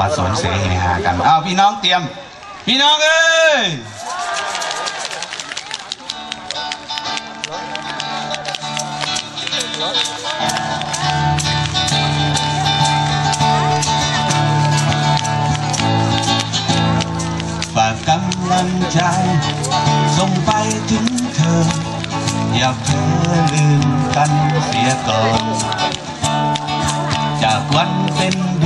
มาสวนเสเฮหากันอ้าวพี่น้องเตรียม พี่น้องเอ้ยฝากกำลังใจ ส่งไปถึงเธอ อย่าเพ้อลืมกันเสียก่อน จากวันเป็นเดื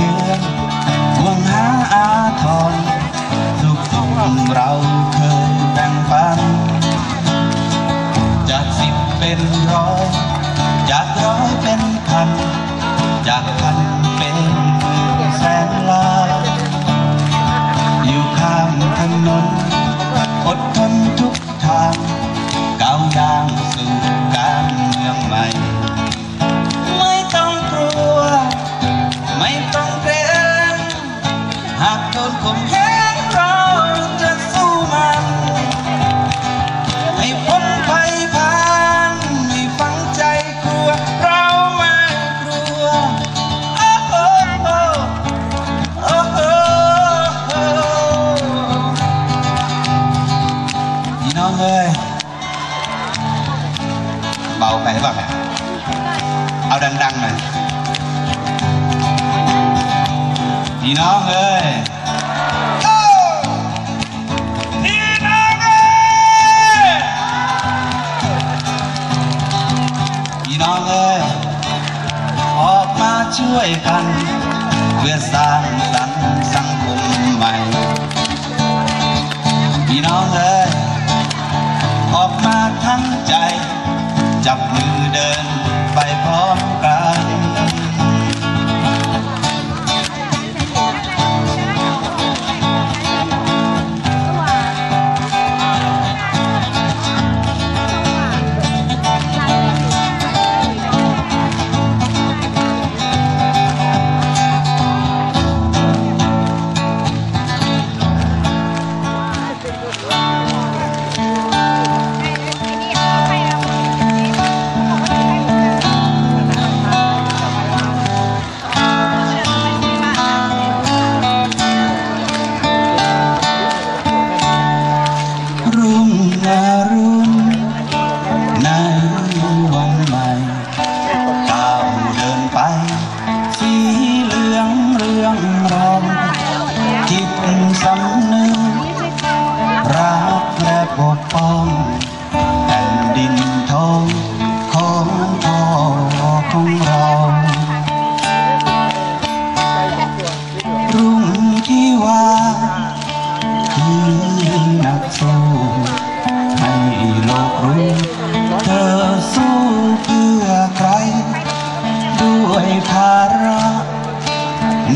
ทุ งเอ้ยพี่น้องเอ้ยออกมาช่วยกันเพื่อสร้างสรรค์สังคมใหม่พี่น้องเอ้ยออกมาทั้งใจ จับมือเดิน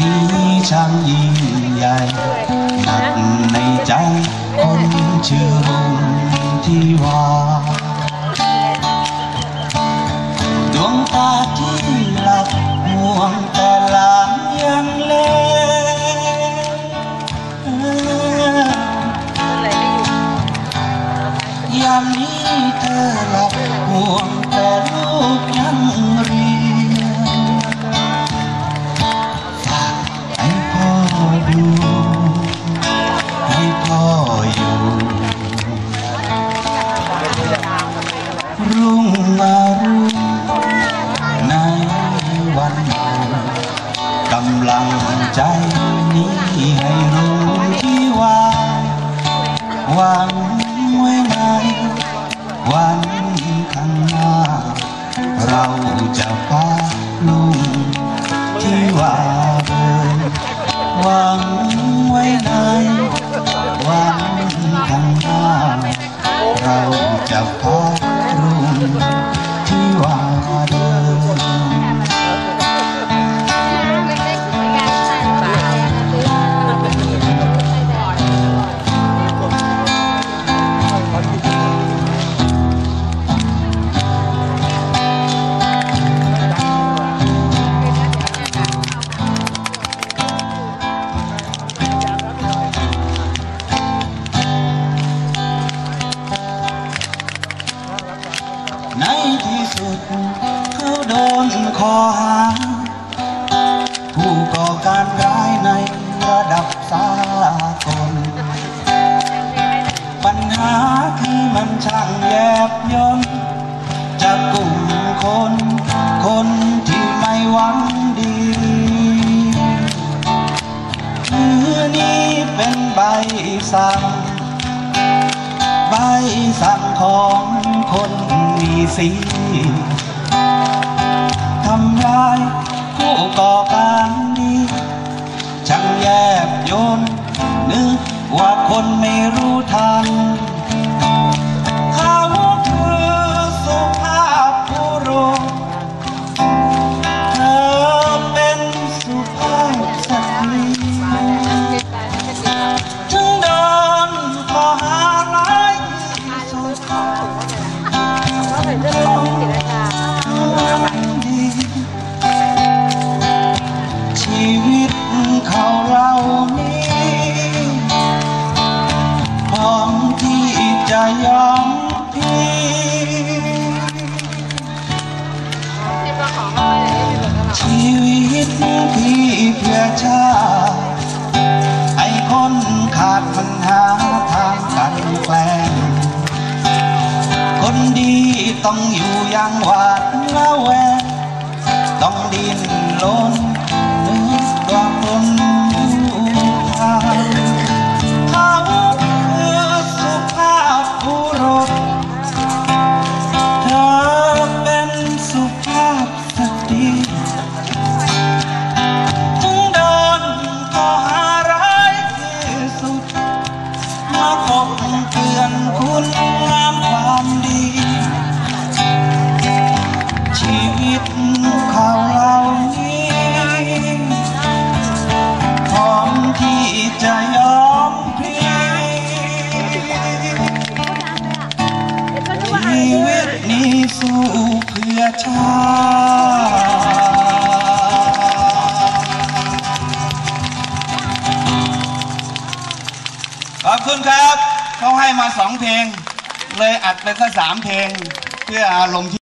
นี้ช่างยิ่งใหญ่หนักในใจคนชื่อรุ่งที่ว่าดวงตา ใจนี้ให้รู้ที่ว่าหวังไว้ในวันข้างหน้า เราจะพาลุงที่ว่าเดินหวังไว้ในวันข้างหน้า เราจะพารุ่ง เขาโดนคอหา ผู้ก่อการร้ายในระดับสากลปัญหาคือมันช่างแยบยลจะกกลุ่มคน คนที่ไม่หวังดีมือนี้เป็นใบสั่ง ไปสั่งของคนมีสีทำร้ายผู้ก่อการนี้ช่างแยบยนนึกว่าคนไม่รู้ทาน tâm yêu giang hoa lao que tâm điên lôn ขอบคุณครับ เขาให้มาสองเพลง เลยอัดไปแค่สามเพลง เพื่ออารมณ์ที่